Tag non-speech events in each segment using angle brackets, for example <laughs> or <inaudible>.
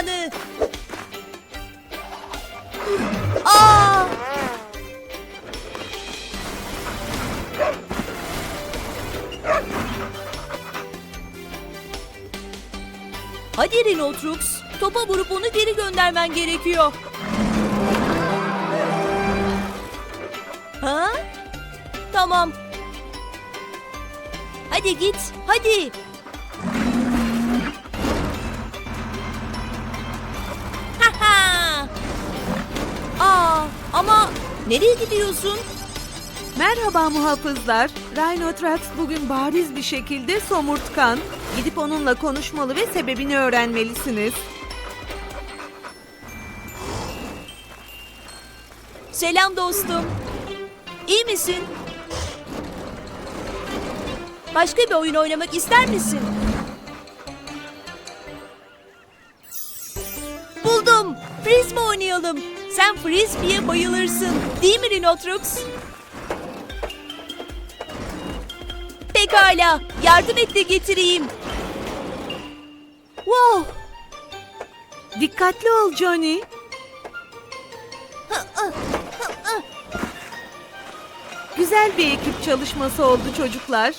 zamanı. Aa! Hadi Rhinotrux, topa vurup onu geri göndermen gerekiyor. Ha? Tamam. Hadi git, hadi. Ama nereye gidiyorsun? Merhaba muhafızlar. Rhinotrax bugün bariz bir şekilde somurtkan. Gidip onunla konuşmalı ve sebebini öğrenmelisiniz. Selam dostum. İyi misin? Başka bir oyun oynamak ister misin? Buldum. Frisbee oynayalım. Sen frisbee'ye bayılırsın. Değil mi Rhinotrux? Pekala. Yardım et de getireyim. Wow. Dikkatli ol Johnny. Güzel bir ekip çalışması oldu çocuklar.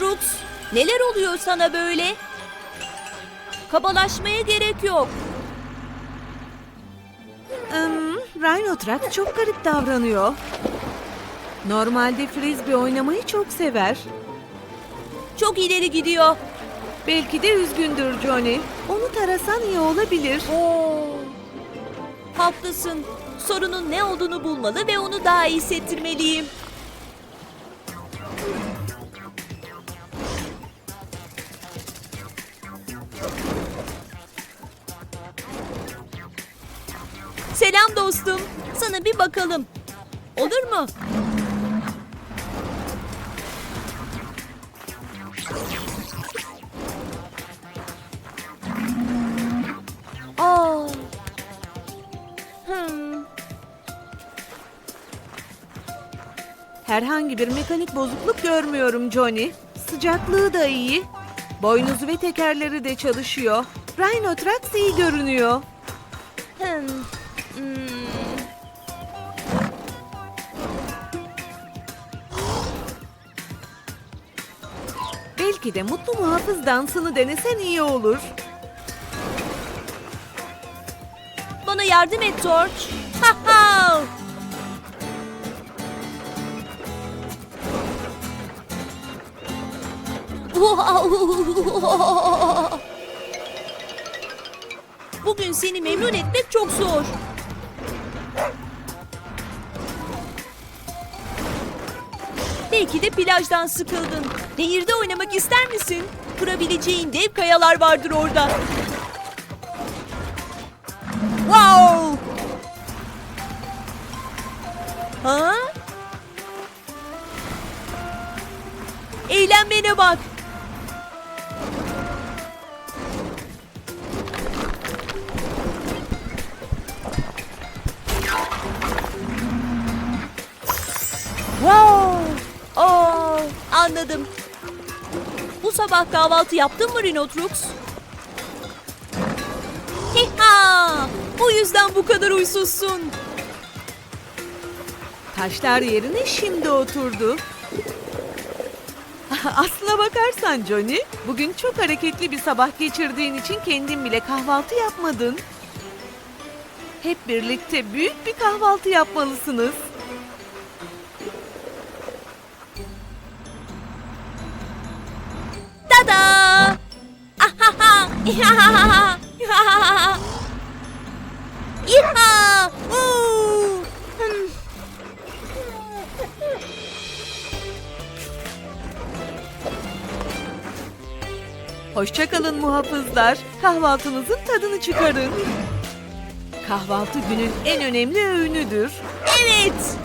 Rhinotrux. Neler oluyor sana böyle? Kabalaşmaya gerek yok. Hmm, Rhinotrax çok garip davranıyor. Normalde frisbee oynamayı çok sever. Çok ileri gidiyor. Belki de üzgündür Johnny. Onu tarasan iyi olabilir. Oo. Haklısın. Sorunun ne olduğunu bulmalı ve onu daha iyi hissettirmeliyim. Dostum. Sana bir bakalım. Olur mu? Aa. Hmm. Herhangi bir mekanik bozukluk görmüyorum Johnny. Sıcaklığı da iyi. Boynuzu ve tekerleri de çalışıyor. Rhinotrax iyi görünüyor. Hmm. Hmm. Belki de mutlu muhafız dansını denesen iyi olur. Bana yardım et Torch. Ha ha. Bugün seni memnun etmek çok zor. Belki de plajdan sıkıldın. Nehirde oynamak ister misin? Kurabileceğin dev kayalar vardır orada. Wow! Ha? Eğlenmene bak. Sabah kahvaltı yaptın mı Rhinotrux? Hiha! O yüzden bu kadar uysuzsun. Taşlar yerine şimdi oturdu. <laughs> Aslına bakarsan Johnny, bugün çok hareketli bir sabah geçirdiğin için kendin bile kahvaltı yapmadın. Hep birlikte büyük bir kahvaltı yapmalısınız. Tada! Ahaha! <laughs> İhahaha! İhahaha! İha! Uuu! Hmm. Hoşçakalın muhafızlar. Kahvaltınızın tadını çıkarın. Kahvaltı günün en önemli öğünüdür. Evet!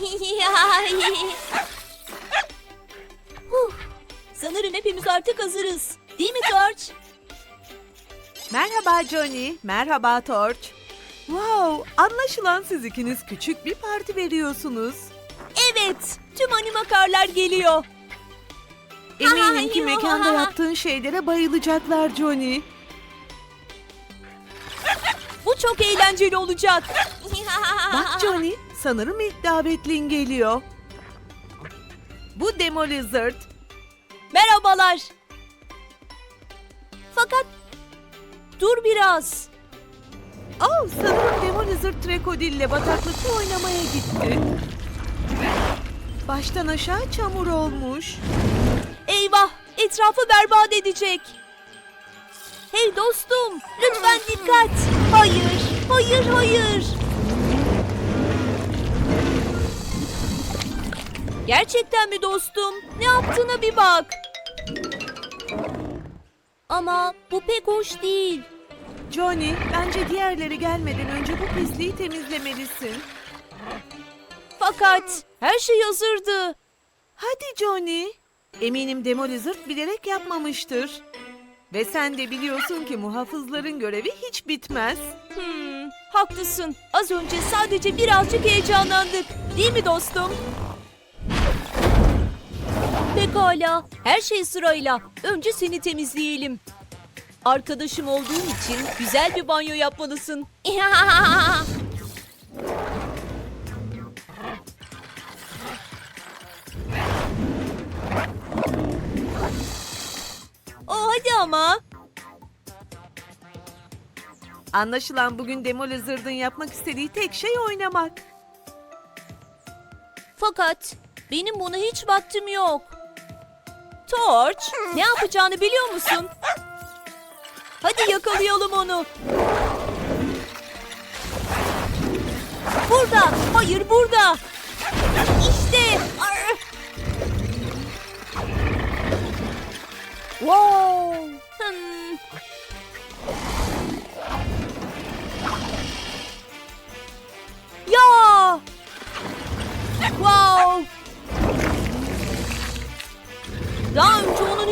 <laughs> hepimiz artık hazırız. Değil mi Torch? Merhaba Johnny, merhaba Torch. Wow, anlaşılan siz ikiniz küçük bir parti veriyorsunuz. Evet, tüm animakarlar geliyor. Eminim ki mekanda ya. yaptığın şeylere bayılacaklar Johnny. Bu çok eğlenceli olacak. Bak Johnny, sanırım ilk davetlin geliyor. Bu Demo Lizard. Merhabalar. Fakat dur biraz. Oh, sanırım Demo Lizard Trekodil ile bataklıkta oynamaya gitti. Baştan aşağı çamur olmuş. Eyvah, etrafı berbat edecek. Hey dostum, lütfen dikkat. Hayır, hayır, hayır. Gerçekten mi dostum? Ne yaptığına bir bak. Ama bu pek hoş değil. Johnny, bence diğerleri gelmeden önce bu pisliği temizlemelisin. Fakat her şey hazırdı. Hadi Johnny. Eminim Demo Lizard bilerek yapmamıştır. Ve sen de biliyorsun ki muhafızların görevi hiç bitmez. Hmm, haklısın. Az önce sadece birazcık heyecanlandık. Değil mi dostum? Pekala. Her şey sırayla. Önce seni temizleyelim. Arkadaşım olduğun için güzel bir banyo yapmalısın. <laughs> O hadi ama. Anlaşılan bugün Demo Lizard'ın yapmak istediği tek şey oynamak. Fakat benim buna hiç vaktim yok. Torch, ne yapacağını biliyor musun? Hadi yakalayalım onu. Burada, hayır burada. İşte. Arr! Wow.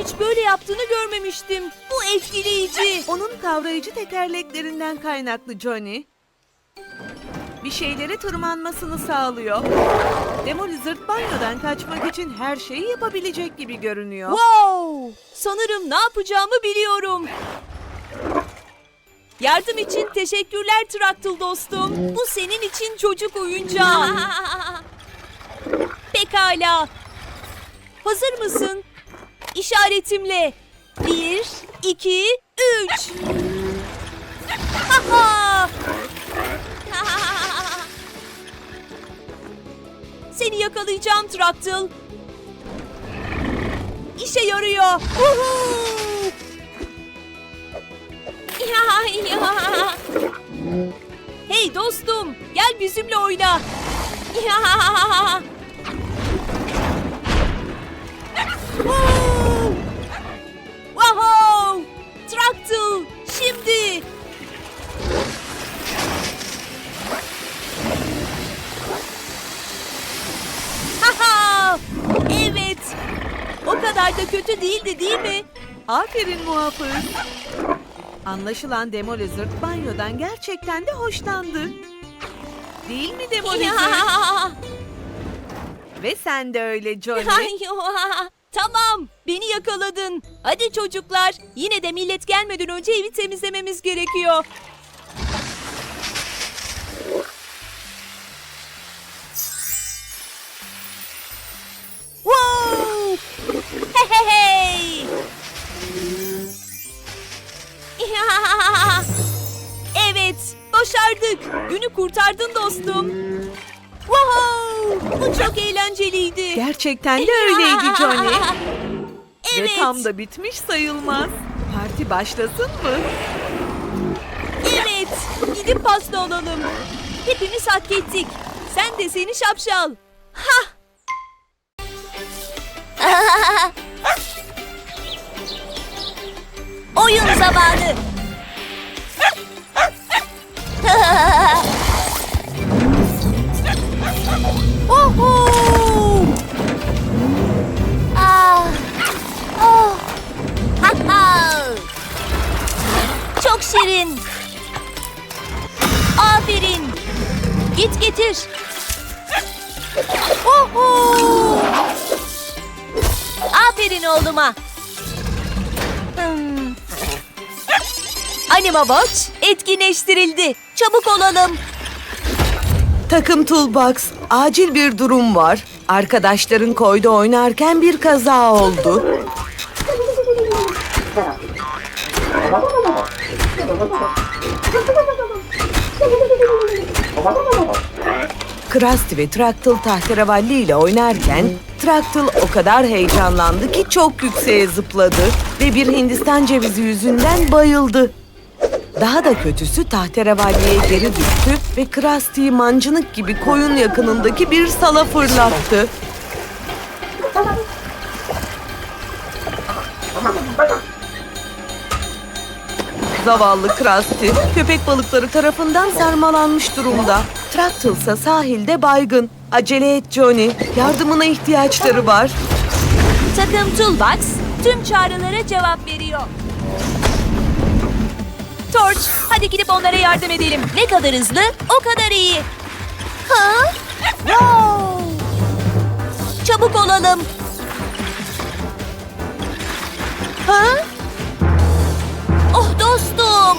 Hiç böyle yaptığını görmemiştim. Bu etkileyici. Onun kavrayıcı tekerleklerinden kaynaklı Johnny. Bir şeylere tırmanmasını sağlıyor. Demo Lizard banyodan kaçmak için her şeyi yapabilecek gibi görünüyor. Wow! Sanırım ne yapacağımı biliyorum. Yardım için teşekkürler Traktul dostum. Bu senin için çocuk oyuncağı. <laughs> Pekala. Hazır mısın? İşaretimle. Bir, iki, üç. <laughs> Seni yakalayacağım Traktul. İşe yarıyor. <laughs> Hey dostum, gel bizimle oyna. <laughs> kadar da kötü değildi değil mi? Aferin muhafız. Anlaşılan Demo Lizard banyodan gerçekten de hoşlandı. Değil mi Demo Lizard? Ya. Ve sen de öyle Johnny. Ay, oha! Tamam, beni yakaladın. Hadi çocuklar, yine de millet gelmeden önce evi temizlememiz gerekiyor. Başardık. Günü kurtardın dostum. Wow! Bu çok eğlenceliydi. Gerçekten de öyleydi Johnny. <laughs> Evet. Ve tam da bitmiş sayılmaz. Parti başlasın mı? Evet. Gidip pasta alalım. Hepimiz hak ettik. Sen de seni şapşal. Ha! <laughs> Oyun zamanı. <laughs> Uhu! Ah! Oh! Ha! <laughs> Çok şirin. Aferin. Git getir. Uhu! Aferin oğluma. Hmm. Anima Watch etkinleştirildi. Çabuk olalım. Takım Toolbox, acil bir durum var. Arkadaşların koyda oynarken bir kaza oldu. Krusty ve Traktal tahterevalli ile oynarken Traktal o kadar heyecanlandı ki çok yükseğe zıpladı ve bir Hindistan cevizi yüzünden bayıldı. Daha da kötüsü tahterevalliye geri düştü ve Krusty'yi mancınık gibi koyun yakınındaki bir sala fırlattı. Zavallı Krusty, köpek balıkları tarafından sarmalanmış durumda. Traktal ise sahilde baygın. Acele et Johnny, yardımına ihtiyaçları var. Takım Toolbox tüm çağrılara cevap veriyor. Torch, hadi gidip onlara yardım edelim. Ne kadar hızlı, o kadar iyi. Ha? Wow! Çabuk olalım. Ha? Oh dostum.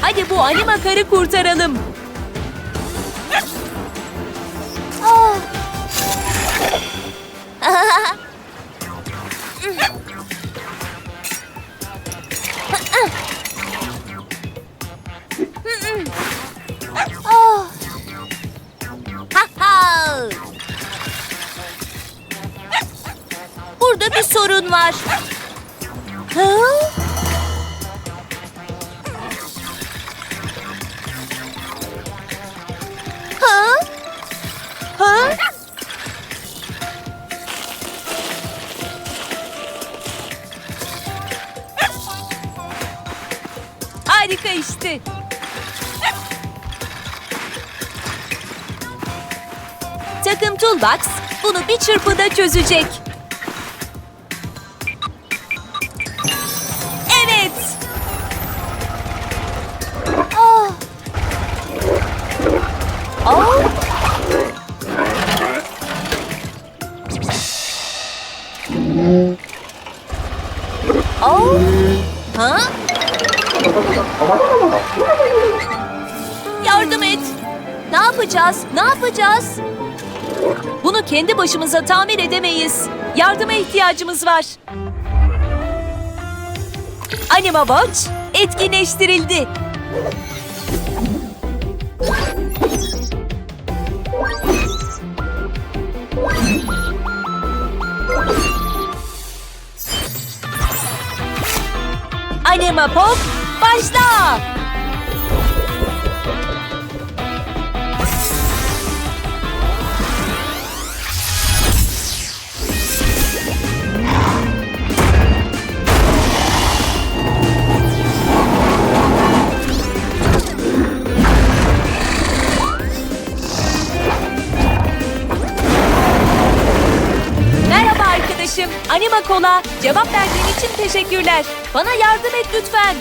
Hadi bu anima karı kurtaralım. Ah. <laughs> Toolbox bunu bir çırpıda çözecek. Evet. Ah. Ah. Oh. Ha? Yardım et. Ne yapacağız? Ne yapacağız? Kendi başımıza tamir edemeyiz. Yardıma ihtiyacımız var. Anima Watch etkinleştirildi. Anima Pop başla. Teşekkürler. Bana yardım et lütfen.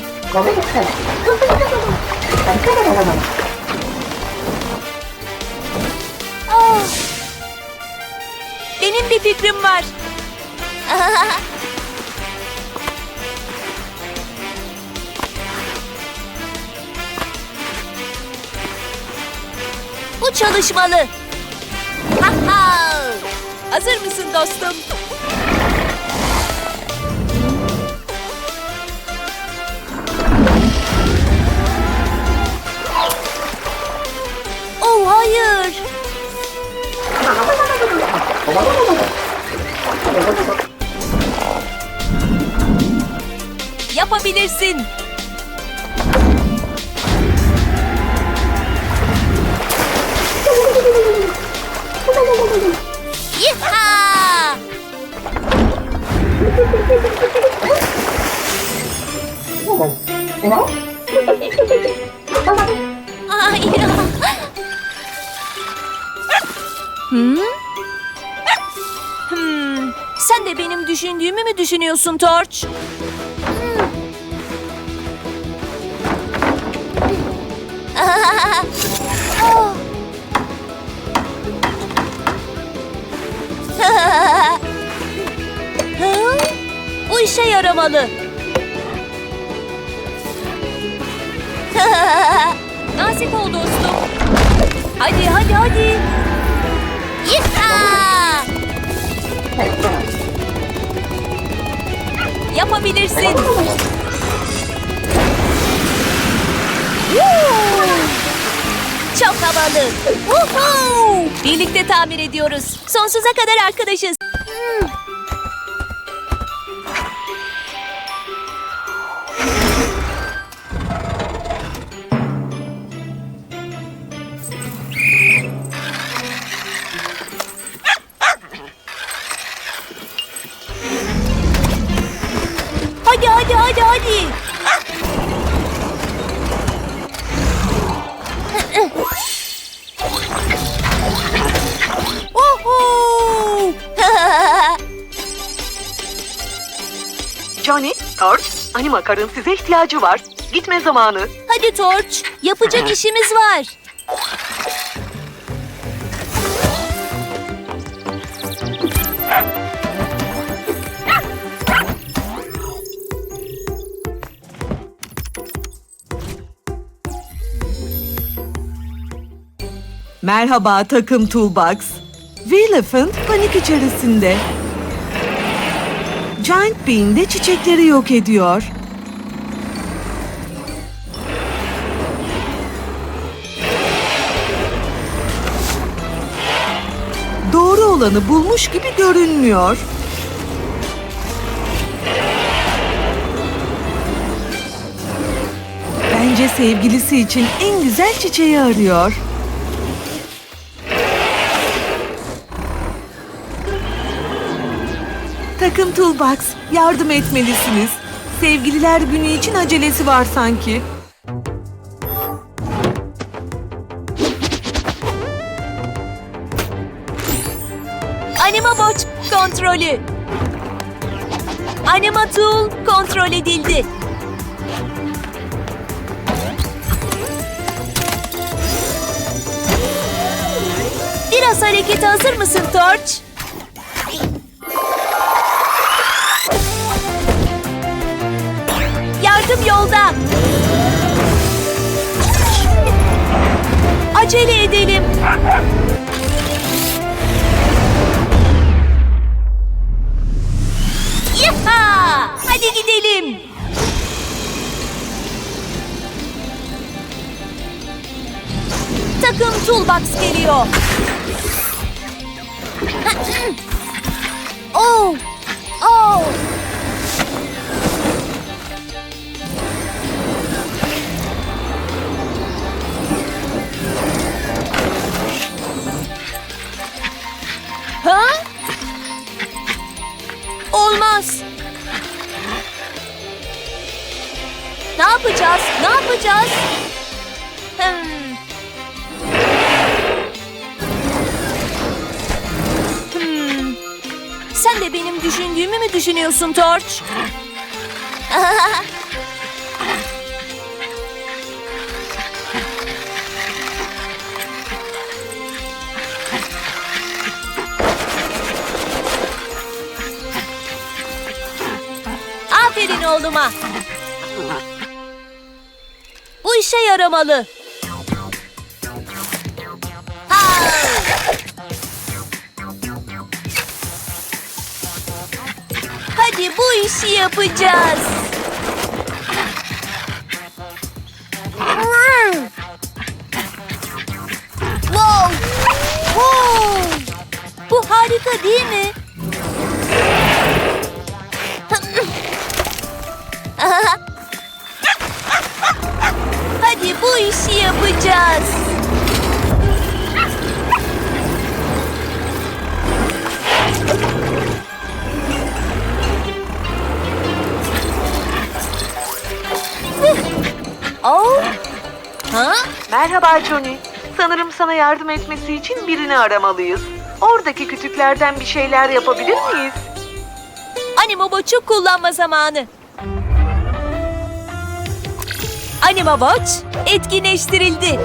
Ah. Benim bir fikrim var. <laughs> Bu çalışmalı. Ha <laughs> ha. Hazır mısın dostum? Yapabilirsin. Yiha! Ay ya. Hmm? Hmm. Sen de benim düşündüğümü mü düşünüyorsun Torch? İşe yaramalı. <laughs> Nazik ol dostum. Hadi hadi hadi. Yapabilirsin. Çok havalı. Birlikte tamir ediyoruz. Sonsuza kadar arkadaşız. Johnny, Torch, Animakar'ın size ihtiyacı var. Gitme zamanı. hadi Torç, yapacak <laughs> işimiz var. Merhaba takım Toolbox. Elephant panik içerisinde. Giant Bean de çiçekleri yok ediyor. Doğru olanı bulmuş gibi görünmüyor. Bence sevgilisi için en güzel çiçeği arıyor. Takım Toolbox, yardım etmelisiniz. Sevgililer günü için acelesi var sanki. Anima Bot kontrolü. Anima Tool kontrol edildi. Biraz harekete hazır mısın Torch? Acele edelim. Oğluma. Bu işe yaramalı. Ha! Hadi bu işi yapacağız. Merhaba Johnny. Sanırım sana yardım etmesi için birini aramalıyız. Oradaki kütüklerden bir şeyler yapabilir miyiz? Animo boçuk kullanma zamanı. Anima etkinleştirildi.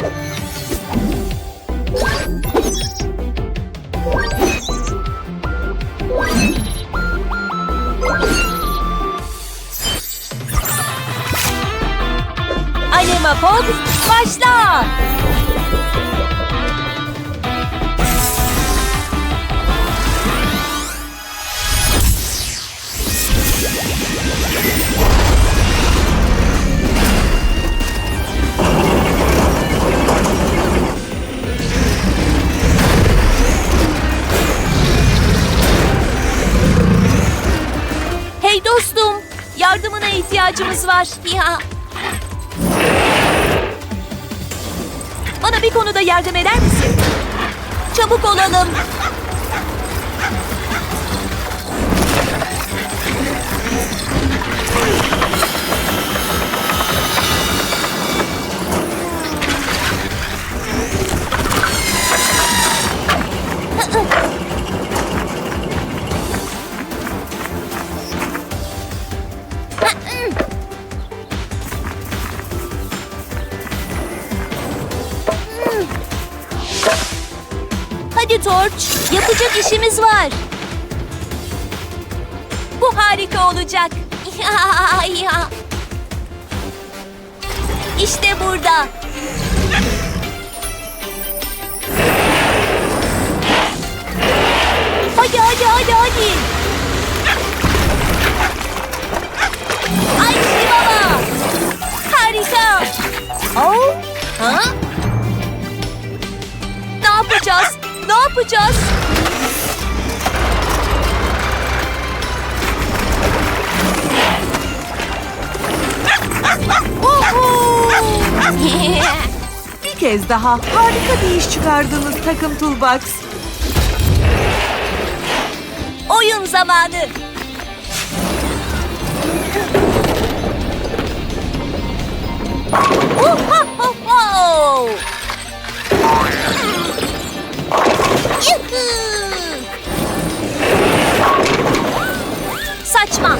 Anima başla. Hey dostum, yardımına ihtiyacımız var. Ya. Bana bir konuda yardım eder misin? Çabuk olalım. Yapacak işimiz var. Bu harika olacak. <laughs> İşte burada. Hadi hadi hadi hadi. Ay baba. Harika. Oh. Ha? Ne yapacağız? Ne yapacağız? Bir kez daha harika bir iş çıkardınız takım Toolbox. Oyun zamanı. Saçma.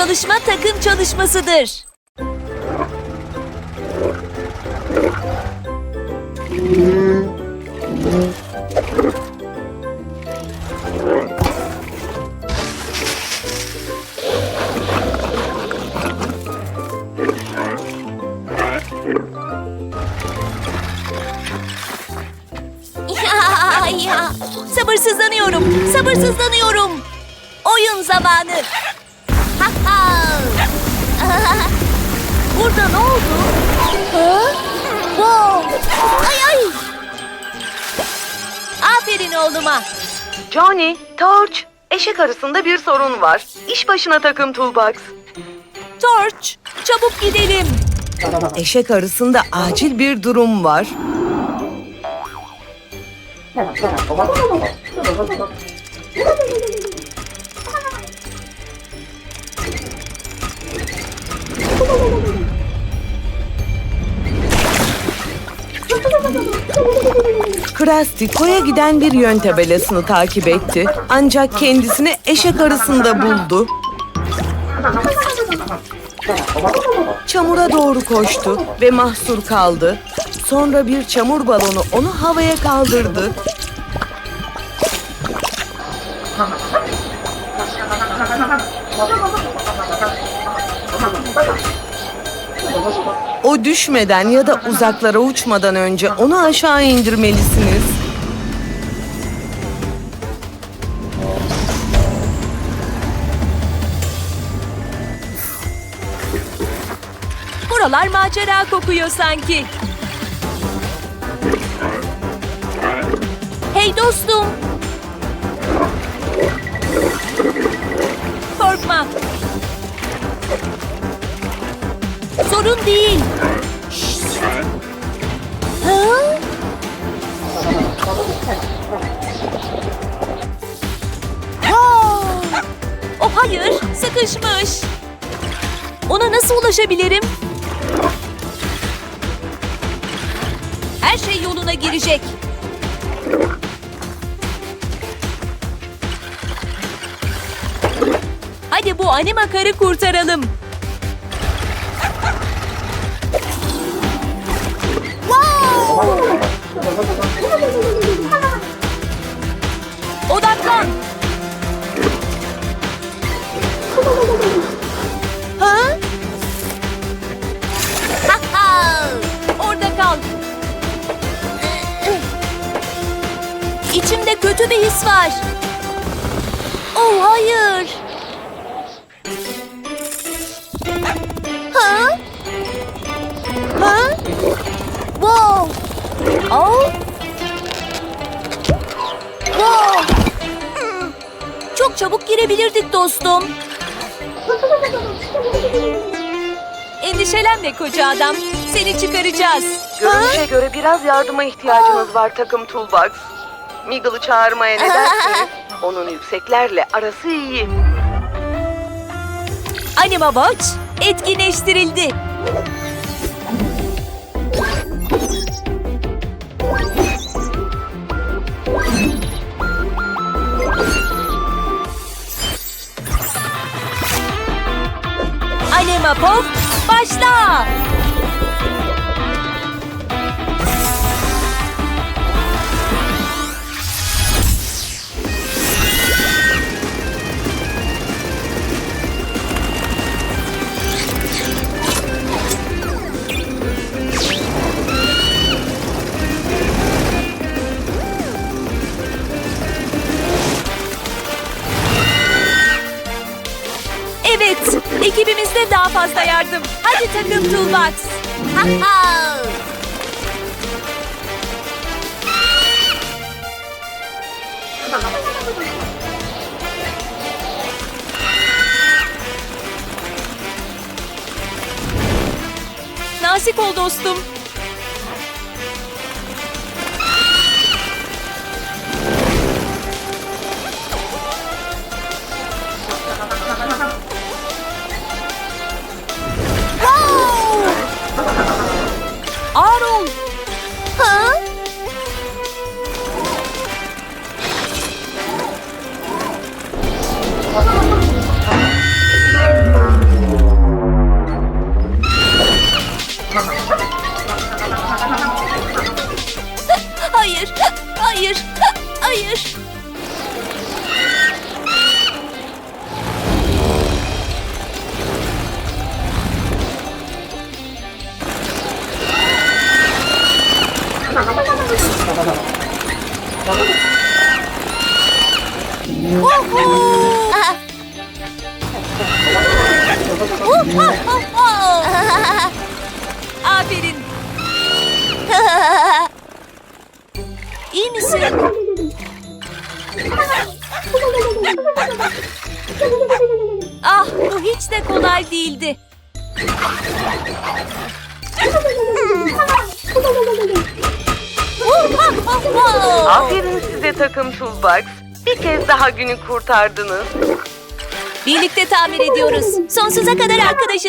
Çalışma takım çalışmasıdır. Ya, ya. Sabırsızlanıyorum. Sabırsızlanıyorum. Oyun zamanı. Burada ne oldu? Ha? Wow. Ay ay. Aferin oğluma. Johnny, Torch, eşek arasında bir sorun var. İş başına takım Toolbox. Torch, çabuk gidelim. Eşek arasında acil bir durum var. Krusty koya giden bir yön tabelasını takip etti. Ancak kendisini eşek arasında buldu. Çamura doğru koştu ve mahsur kaldı. Sonra bir çamur balonu onu havaya kaldırdı. O düşmeden ya da uzaklara uçmadan önce onu aşağı indirmelisiniz. Buralar macera kokuyor sanki. Hey dostum. Sorun değil. Oh hayır, sıkışmış. Ona nasıl ulaşabilirim? Her şey yoluna girecek. Hadi bu anima karı kurtaralım. Odaklan. Ha? Orada kal. İçimde kötü bir his var. Oh hayır. Ha? Ha? Oh. Hmm. Çok çabuk girebilirdik dostum. Endişelenme koca adam. Seni çıkaracağız. Görünüşe göre biraz yardıma ihtiyacınız var takım Toolbox. Meagle'ı çağırmaya ne dersiniz? <laughs> Onun yükseklerle arası iyi. Anima Watch etkinleştirildi. Pop başla. Evet, ekibimizde daha fazla yardım. Hadi takım Toolbox. Ha ha. Nazik ol dostum. Ağır ol. Ha? Hayır, hayır, hayır. Günü kurtardınız. Birlikte tamir ediyoruz. Sonsuza kadar arkadaşız.